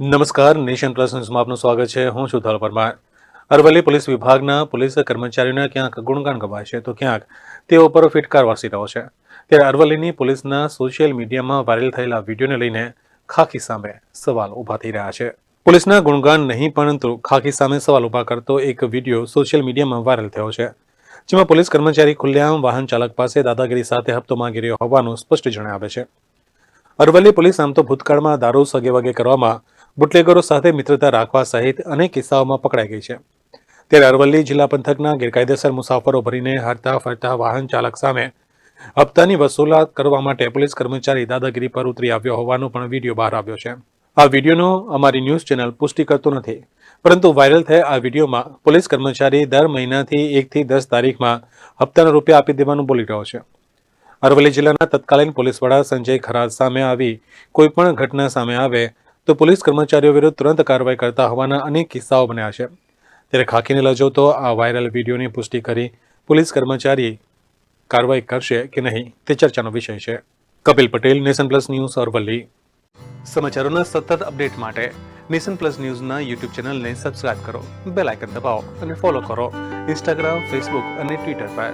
નમસ્કાર, nation plus ન્યૂઝમાં આપનું સ્વાગત છે. હું છું ધવલ પરમાર. અરવલ્લી પોલીસ વિભાગના પોલીસ કર્મચારીઓને ક્યાંક ગુણગાન ગવાય છે તો ક્યાંક તેઓ પર ફિટકાર વાસી રહ્યો છે. ત્યારે અરવલ્લીની પોલીસના સોશિયલ મીડિયામાં વાયરલ થયેલા વિડીયોને લઈને ખાખી સામે સવાલ ઊભા થઈ રહ્યા છે. પોલીસના ગુણગાન નહીં, પરંતુ ખાખી સામે સવાલ ઊભા કરતો એક વીડિયો સોશિયલ મીડિયામાં વાયરલ થયો છે, જેમાં પોલીસ કર્મચારી ખુલ્લેઆમ વાહન ચાલક પાસે દાદાગીરી સાથે હપ્તો માંગી રહ્યો હોવાનું સ્પષ્ટ જણાવે છે. અરવલ્લી પોલીસ આમ તો ભૂતકાળમાં દારૂ સગે વગે કરવામાં બુટલેગરો સાથે મિત્રતા રાખવા સહિત અનેક કિસ્સાઓમાં પકડાઈ ગઈ છે. ત્યારે અરવલ્લી જિલ્લા પંથકના ગેરકાયદેસર મુસાફરો ભરીને હરતા ફરતા વાહન ચાલક સામે હપ્તાની વસૂલાત કરવા માટે પોલીસ કર્મચારી દાદાગીરી પર ઉતરી આવ્યો હોવાનો પણ વીડિયો બહાર આવ્યો છે. આ વિડીયોનો અમારી ન્યૂઝ ચેનલ પુષ્ટિ કરતો નથી, પરંતુ વાયરલ થયા આ વિડીયોમાં પોલીસ કર્મચારી દર મહિનાથી એકથી દસ તારીખમાં હપ્તાના રૂપિયા આપી દેવાનું બોલી રહ્યો છે. અરવલ્લી જિલ્લાના તત્કાલીન પોલીસ વડા સંજય ખરાજ સામે આવી કોઈ પણ ઘટના સામે આવે તો પોલીસ કર્મચારીઓ વિરુદ્ધ તુરંત કાર્યવાહી કરતા હોવાના અનેક કિસ્સાઓ બન્યા છે. ત્યારે ખાખીને લજોતો આ વાયરલ વિડીયોની પુષ્ટિ કરી પોલીસ કર્મચારી કાર્યવાહી કરશે કે નહીં તે ચર્ચાનો વિષય છે. Kapil Patel, Nation Plus News Aravalli. સમાચારોના સતત અપડેટ માટે નેશન પ્લસ ન્યૂઝના યુટ્યુબ ચેનલને સબસ્ક્રાઇબ કરો, બેલ આઇકન દબાવો અને ફોલો કરો. ઇન્સ્ટાગ્રામ, ફેસબુક અને ટ્વિટર પર.